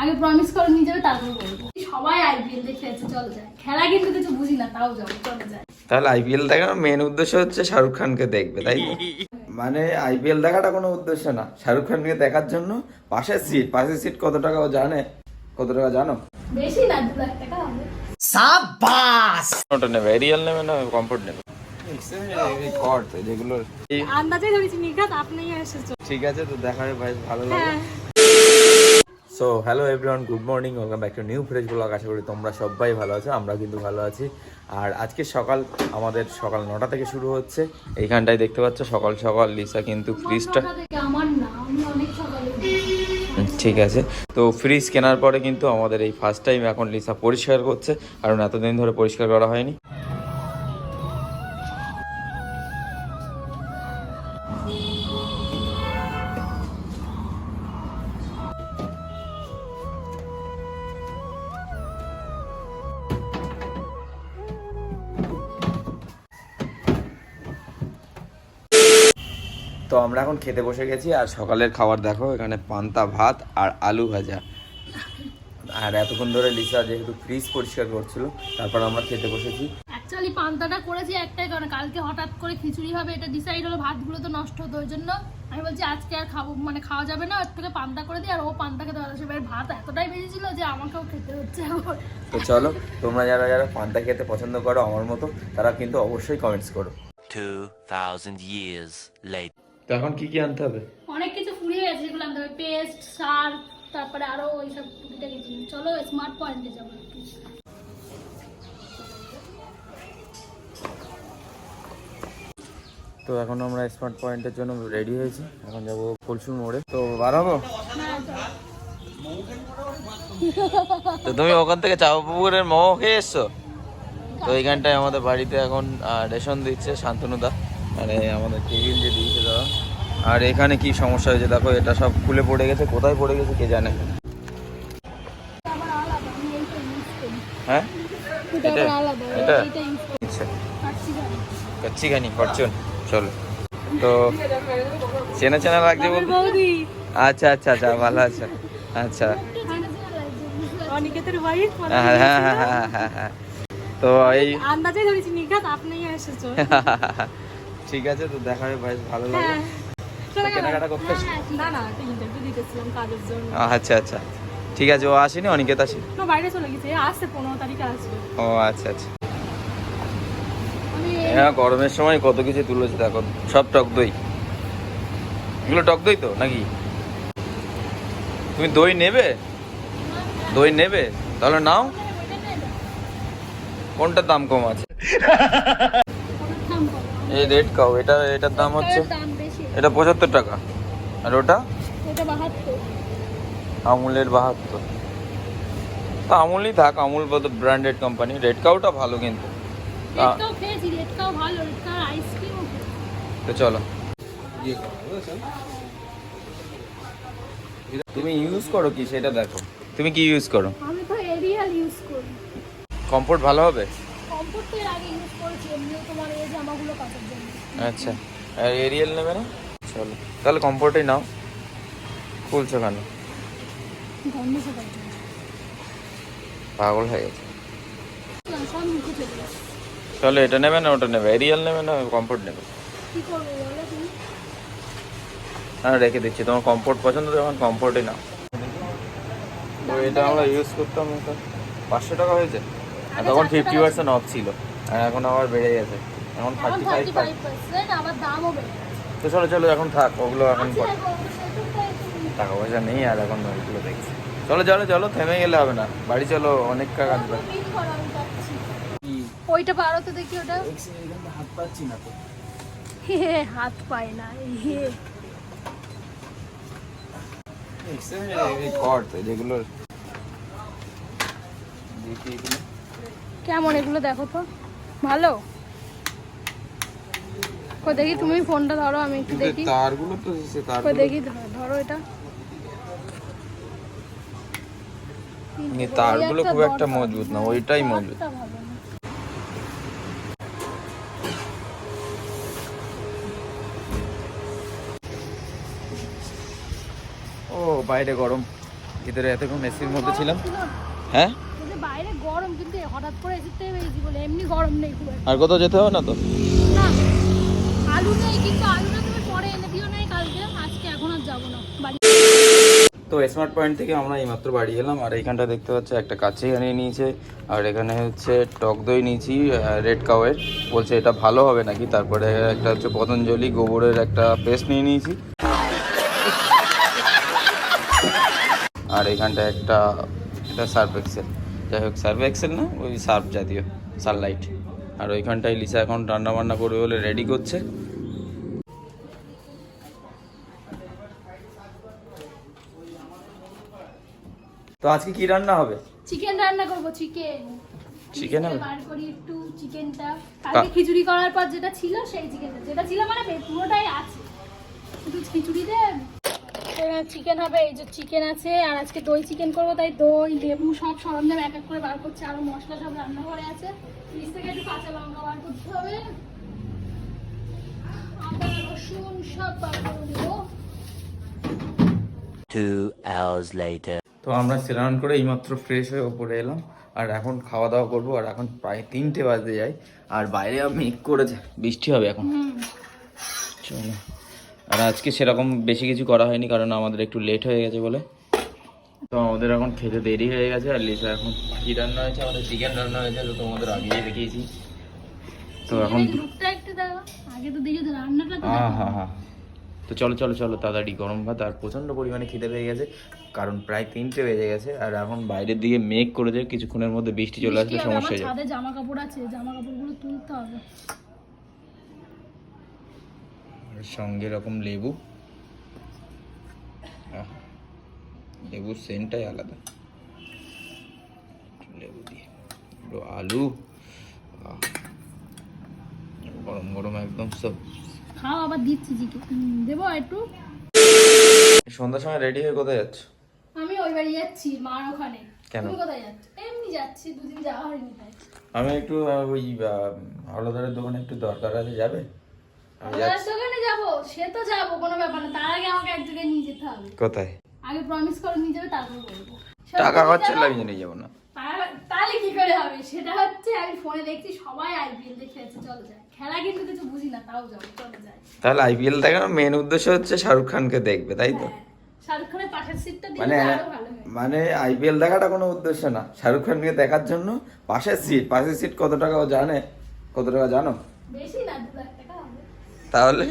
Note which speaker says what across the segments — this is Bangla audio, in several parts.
Speaker 1: আগে প্রমিস করে নিয়ে যাবে তারপর বলব। সবাই আইপিএল দেখতে যাচ্ছে চলো যায়। খেলা কিন্তু কিছু বুঝি না তাও যাব চলো যায়।
Speaker 2: তাহলে আইপিএল দেখার মেন উদ্দেশ্য হচ্ছে শাহরুখ খানকে দেখবে তাই তো? মানে আইপিএল দেখাটা কোনো উদ্দেশ্য না। শাহরুখ খানকে দেখার জন্য পাশের সিট পাশের সিট কত টাকা ও জানে? কত টাকা জানো?
Speaker 1: বেশি না দু লাখ টাকা হবে।
Speaker 2: ওটা নেবে এরিয়াল নেবে না কমফোর্ট নেবে? কর তো যেগুলো
Speaker 1: আন্দাজে ধরেছি নিঘাত আপনি এসেছ
Speaker 2: ঠিক আছে তো দেখার ভাই ভালো লাগে
Speaker 1: হ্যাঁ।
Speaker 2: So hello everyone good morning welcome back to new fresh blog আশা করি তোমরা সবাই ভালো আছো আমরা কিন্তু ভালো আছি। আর আজকে সকাল আমাদের সকাল নটা থেকে শুরু হচ্ছে। এইখানটায় দেখতে পাচ্ছ সকাল সকাল লিসা কিন্তু ফ্রিজটা। ঠিক আছে। তো ফ্রিজ কেনার পরে কিন্তু আমাদের এই ফার্স্ট টাইম এখন লিসা পরিষ্কার করছে কারণ এতদিন ধরে পরিষ্কার করা হয়নি। তো আমরা এখন খেতে বসে গেছি আর সকালের খাবার দেখো এখানে পান্তা ভাত আর আলু ভাজা। আর এতক্ষণ ধরে লিসা যেহেতু ফ্রিজ পরিষ্কার করছিল তারপর আমরা খেতে বসেছি।
Speaker 1: অ্যাকচুয়ালি পান্তাটা করেছি একটাই কারণ কালকে হঠাৎ করে খিচুড়ি হবে এটা ডিসাইড হলো ভাতগুলো তো নষ্ট হতো ওই জন্য আমি বলছি আজকে আর খাব মানে খাওয়া যাবে না ওর থেকে পান্তা করে দিই আর ও পান্তা খেতে ভালোবাসে। এবার ভাত এতটাই বেশি ছিল যে আমাকেও খেতে হচ্ছে
Speaker 2: তো চলো তোমরা যারা যারা পান্তা খেতে পছন্দ করো আমার মতো তারা কিন্তু অবশ্যই কমেন্টস করো।
Speaker 3: 2,000 years later.
Speaker 2: তো এখন কি কি আনতে হবে?
Speaker 1: অনেক কিছু ফুরিয়ে গেছে যেগুলো আনতে হবে। পেস্ট সার তারপরে আরও ওই সব টুকিটাকি জিনিস চলো স্মার্ট পয়েন্টে যাব একটু।
Speaker 2: তো এখন আমরা স্মার্ট পয়েন্টের জন্য রেডি হয়েছি। এখন যাব ফুলসুর মোড়ে। তো বার হব? তো তুমি ওখান থেকে চাপা পুকুরের মোমো খেয়ে এসছো? তো এইখানটায় আমাদের বাড়িতে এখন রেশন দিচ্ছে শান্তনুদা। মানে আমাদের টেবিল যে দিয়েছে দাদা। আর এখানে কি সমস্যা হয়েছে? দেখো এটা সব খুলে পড়ে গেছে। কোথায় পড়ে গেছে কে জানে? হ্যাঁ?
Speaker 1: এটা
Speaker 2: এটা? আচ্ছা। খানি ফরচুন চলো। তো চেনা চেনা লাগছে বলতে আচ্ছা আচ্ছা আচ্ছা ভালো আছে। আচ্ছা। তো এই
Speaker 1: আন্দাজে ধরেছি নিঘাত আপনি এসেছ।
Speaker 2: ঠিক আছে তো দেখা হবে ভাই ভালো লাগে
Speaker 1: হ্যাঁ।
Speaker 2: কেনাকাটা করতে
Speaker 1: না না একটা ইন্টারভিউ দিতেছিলাম কাজের জন্য।
Speaker 2: আচ্ছা আচ্ছা। ঠিক আছে ও আসেনি অনিকেত আসেনি?
Speaker 1: না বাইরে চলে গেছে আসছে পনেরো তারিখে আসবে।
Speaker 2: ও আচ্ছা আচ্ছা। হ্যাঁ গরমের সময় কত কিছু তুলেছে দেখো সব টক দই। এগুলো টক দই তো নাকি? তুমি দই নেবে? দই নেবে? তাহলে নাও। কোনটার দাম কম আছে। এই রেড কাউ এটা এটার দাম হচ্ছে এটা পঁচাত্তর টাকা। আর ওটা? আমুলের বাহাত্তর। তা আমুলই থাক আমুল ব্র্যান্ডেড কোম্পানি রেড কাউটা ভালো কিন্তু। তা- চলো। তুমি ইউজ করো কি সেটা দেখো। তুমি কি ইউজ করো?
Speaker 1: আমি তো এরিয়াল ইউজ করি।
Speaker 2: কমফোর্ট ভালো হবে
Speaker 1: কমফোর্ট তো এর আগে ইউজ করেছি এমনিও তোমার এই জামাগুলো কাচার জন্য
Speaker 2: আচ্ছা। আর এরিয়াল নেবে না? চলো। তাহলে কমফোর্টই নাও। খুলছো কেন? পাগল হয়ে গেছে।
Speaker 1: চলে
Speaker 2: এটা নেবে না ওটা নেবে। এরিয়াল নেবে না কমফোর্ট নেবে। হ্যাঁ রেখে দিচ্ছি। তোমার কমফোর্ট পছন্দ যখন কমফোর্টই নাও। তো এটা আমরা ইউজ করতাম পাঁচশো টাকা হয়েছে। আর তখন ফিফটি পার্সেন্ট অফ ছিল। আর এখন আবার বেড়ে গেছে। এখন
Speaker 1: এখন
Speaker 2: thirty
Speaker 1: thirty
Speaker 2: five
Speaker 1: five percent আবার দামও বেড়ে গেছে।
Speaker 2: তো চলো চলো এখন থাক ওগুলো এখন
Speaker 1: একটু
Speaker 2: টাকা পয়সা নেই আর এখন ওইগুলো দেখছি। চলো চলো চলো থেমে গেলে হবে না। বাড়ি চলো অনেক কাজ।
Speaker 1: ওইটা পারো তো দেখি ওটা।
Speaker 2: হাত পাচ্ছি না তো।
Speaker 1: হে হাত পায় না কেমন এগুলো দেখো তো? ভালো? কই দেখি তুমি ফোনটা ধরো আমি একটু দেখি।
Speaker 2: তারগুলো তো সে
Speaker 1: কই দেখি ধরো- এটা।
Speaker 2: নি, তারগুলো খুব একটা মজবুত না ওইটাই মজবুত। ও বাইরে গরম। ভিতরে এতক্ষণ এসির মধ্যে ছিলাম। হ্যাঁ?
Speaker 1: বাইরে গরম কিন্তু হঠাৎ করে বেরিয়েছি বলে এমনি গরম নেই খুব
Speaker 2: আর কোথাও যেতে হবে না তো?
Speaker 1: না। এনে
Speaker 2: তো স্মার্ট পয়েন্ট থেকে আমরা এইমাত্র বাড়ি এলাম, আর এইখানটা দেখতে পাচ্ছি একটা কাছে নিয়ে নিয়েছে, আর এখানে হচ্ছে টক দই নিয়েছি রেড কাওয়ের বলছে এটা ভালো হবে নাকি? তারপরে একটা হচ্ছে পতঞ্জলি গোবরের একটা পেস্ট নিয়ে নিয়েছি। আর এখানটা একটা, এটা সার্ফ এক্সেল যাই হোক সার্ফ এক্সেল না, ওই সার্ফ জাতীয় সানলাইট আর ওইখানটায় লিসা এখন রান্না বান্না করবে বলে রেডি করছে। আজকে কি রান্না হবে?
Speaker 1: চিকেন রান্না করব চিকেন
Speaker 2: Chicken হবে?
Speaker 1: বার করি একটু চিকেনটা কালকে খিচুড়ি করার পর যেটা ছিল সেই চিকেনটা যেটা ছিল মানে পুরোটাই আছে। শুধু খিচুড়ি দে। চিকেন হবে এই যে চিকেন আছে আর আজকে দই চিকেন করব তাই দই লেবু সব সরঞ্জাম এক এক করে বার করছে আরও মশলা সব রান্না করে আছে। ফ্রিজ থেকে একটু কাঁচা লঙ্কা বার করতে হবে। আদা রসুন সব বার করে দেবো
Speaker 3: Two hours later.
Speaker 2: তো আমরা স্নান করে এইমাত্র ফ্রেশ হয়ে ওপরে এলাম আর এখন খাওয়া দাওয়া করব আর এখন প্রায় তিনটে বাজতে যাই আর বাইরে মেঘ করেছে বৃষ্টি হবে এখন। চলো। আর আজকে সেরকম বেশি কিছু করা হয়নি কারণ আমাদের একটু লেট হয়ে গেছে বলে। তো আমাদের এখন খেতে দেরি হয়ে গেছে আর লিসা এখন কি রান্না হয়েছে আমাদের চিকেন রান্না হয়েছে তো তোমাদের আগেই দেখিয়েছি। তো এখন
Speaker 1: তো
Speaker 2: হ্যাঁ হ্যাঁ হ্যাঁ। তো চলো চলো চলো তাড়াতাড়ি গরম ভাত আর প্রচণ্ড পরিমাণে খিদে পেয়ে গেছে কারণ প্রায় তিনটে বেজে গেছে আর এখন বাইরের দিকে মেঘ করেছে কিছুক্ষণের মধ্যে বৃষ্টি চলে আসলে সমস্যা হয়ে যাবে।
Speaker 1: জামা কাপড় আছে জামা কাপড়গুলো তুলতে হবে।
Speaker 2: আর সঙ্গে এরকম লেবু। লেবুর সেন্টটাই আলাদা। লেবু দিয়ে আলু। গরম গরম একদম সব
Speaker 1: খাও আবার দিচ্ছি চিকেন দেবো একটু।
Speaker 2: সন্ধ্যার সময় রেডি হয়ে কোথায় যাচ্ছ?
Speaker 1: আমি ওই বাড়ি যাচ্ছি মার ওখানে।
Speaker 2: কেন?
Speaker 1: তুমি কোথায় যাচ্ছ? এমনি যাচ্ছি দুদিন যাওয়া হয়নি তাই।
Speaker 2: আমি একটু ওই হলদারের দোকানে একটু দরকার আছে যাবে? যাচ্ছি।
Speaker 1: দোকানে যাব? সে তো যাব কোনো ব্যাপার না। তার আগে আমাকে এক জায়গায় নিয়ে যেতে হবে।
Speaker 2: কোথায়?
Speaker 1: আগে প্রমিস করে নিয়ে যাবে তারপর বলব।
Speaker 2: টাকা খরচা
Speaker 1: যাব?
Speaker 2: নিয়ে যাব না।
Speaker 1: তাহলে- তাহলে কি করে হবে? সেটা হচ্ছে আমি ফোনে দেখছি সবাই আইপিএল দেখে আছে। চলো যাই। খেলা কিন্তু কিছু বুঝি না তাও যাব চলো যাই।
Speaker 2: তাহলে আইপিএল দেখানোর মেন উদ্দেশ্য হচ্ছে শাহরুখ খানকে দেখবে তাই তো?
Speaker 1: হ্যাঁ, শাহরুখ খানের পাশের সিটটা দিলে
Speaker 2: মানে
Speaker 1: আরও ভালো হয়।
Speaker 2: মানে আইপিএল দেখাটা কোনো উদ্দেশ্য না। শাহরুখ খানকে দেখার জন্য পাশের সিট পাশের সিট কত টাকা ও জানে? কত টাকা জানো?
Speaker 1: বেশি না দু লাখ টাকা হবে।
Speaker 2: তাহলে?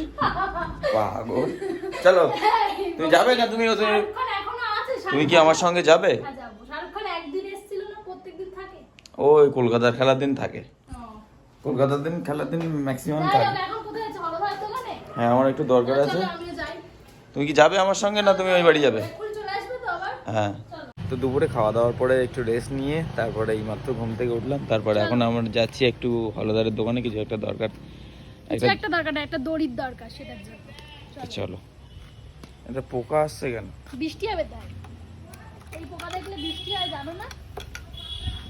Speaker 2: পাগল। চলো তুমি যাবে না তুমি তুমি কি আমার সঙ্গে যাবে?
Speaker 1: হ্যাঁ, শাহরুখ খান একদিন এসেছিল না প্রত্যেকদিন থাকে?
Speaker 2: ওই কলকাতার খেলার দিন থাকে। কলকাতার দিন খেলার দিন ম্যাক্সিমাম থাকে হ্যাঁ আমার একটু দরকার আছে। তুমি কি যাবে আমার সঙ্গে না তুমি ওই বাড়ি যাবে? হ্যাঁ। তো দুপুরে খাওয়া দাওয়ার পরে একটু রেস্ট নিয়ে তারপরে এইমাত্র ঘুম থেকে উঠলাম। তারপরে এখন আমরা যাচ্ছি একটু হলদারের দোকানে কিছু একটা দরকার। একটা
Speaker 1: একটা দরকার একটা দড়ির দরকার সেটার জন্য।
Speaker 2: চলো। এটা পোকা আসছে কেন?
Speaker 1: বৃষ্টি হবে তাই। এই পোকা দেখলে বৃষ্টি হয় জানো না?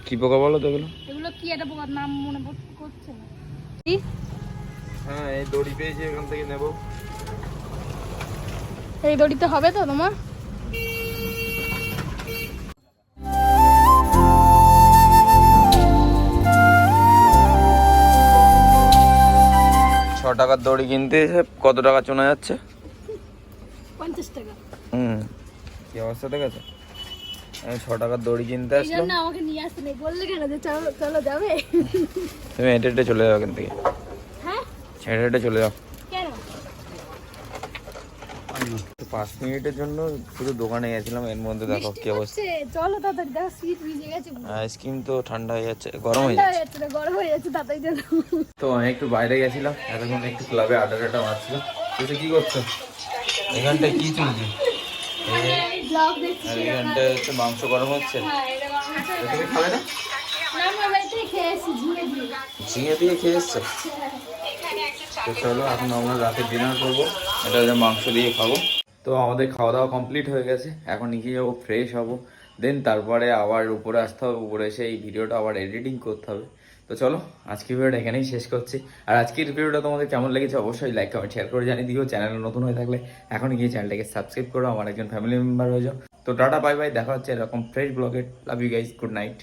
Speaker 2: কি পোকা বলো তো এগুলো?
Speaker 1: এগুলো কি একটা পোকার নাম মনে করছে না।
Speaker 2: হ্যাঁ এই দড়ি পেয়েছি এখান থেকে নেব।
Speaker 1: এই দড়িতে হবে তো তোমার।
Speaker 2: ছ টাকার দড়ি কিনতে এসে কত টাকা চলে যাচ্ছে?
Speaker 1: পঞ্চাশ টাকা।
Speaker 2: হুম। কি অবস্থা দেখেছ? আমি ছ টাকার দড়ি কিনতে আসলাম।
Speaker 1: আমাকে নিয়ে আসতে নেই। বললে কেন যে চলো চলো যাবে?
Speaker 2: তুমি হেঁটে হেঁটে চলে যাও এখান থেকে।
Speaker 1: হ্যাঁ?
Speaker 2: হেঁটে হেঁটে চলে যাও।
Speaker 1: কেন?
Speaker 2: তো পাঁচ মিনিটের জন্য শুধু দোকানে গেছিলাম এর মধ্যে দেখো কি অবস্থা।
Speaker 1: চলো তাড়াতাড়ি দেখো শীত ভিজে গেছে
Speaker 2: আইসক্রিম তো ঠান্ডা হয়ে যাচ্ছে গরম হয়ে যাচ্ছে।
Speaker 1: গরম হয়ে যাচ্ছে তাড়াতাড়ি
Speaker 2: তো আমি একটু বাইরে গেছিলাম এতক্ষণ একটু ক্লাবে আড্ডা টাড্ডা মারছিল তুই কি করছ? এখানটায় কি চলছে? আর এখানটায় হচ্ছে মাংস গরম হচ্ছে?
Speaker 1: হ্যাঁ
Speaker 2: তুমি খাবে না? ঝিঙে দিয়ে। খেয়ে এসছো? তো চলো এখন আমরা রাতে ডিনার করব। এটা হচ্ছে মাংস দিয়ে খাব। তো আমাদের খাওয়া দাওয়া কমপ্লিট হয়ে গেছে। এখন নিচে যাব ফ্রেশ হব। দেন তারপরে আবার উপরে আসতে হবে। উপরে এসে এই ভিডিওটা আবার এডিটিং করতে হবে। তো চলো, আজকের ভিডিওটা এখানেই শেষ করছি। আর আজকের ভিডিওটা তোমাদের কেমন লেগেছে অবশ্যই লাইক কমেন্ট শেয়ার করে জানিয়ে দিও। চ্যানেল নতুন হয়ে থাকলে এখন গিয়ে চ্যানেলটাকে সাবস্ক্রাইব করো। আমার একজন ফ্যামিলি মেম্বার হয়ে যাও তো টাটা বাই বাই দেখা হচ্ছে এরকম ফ্রেশ ব্লগে love you guys good night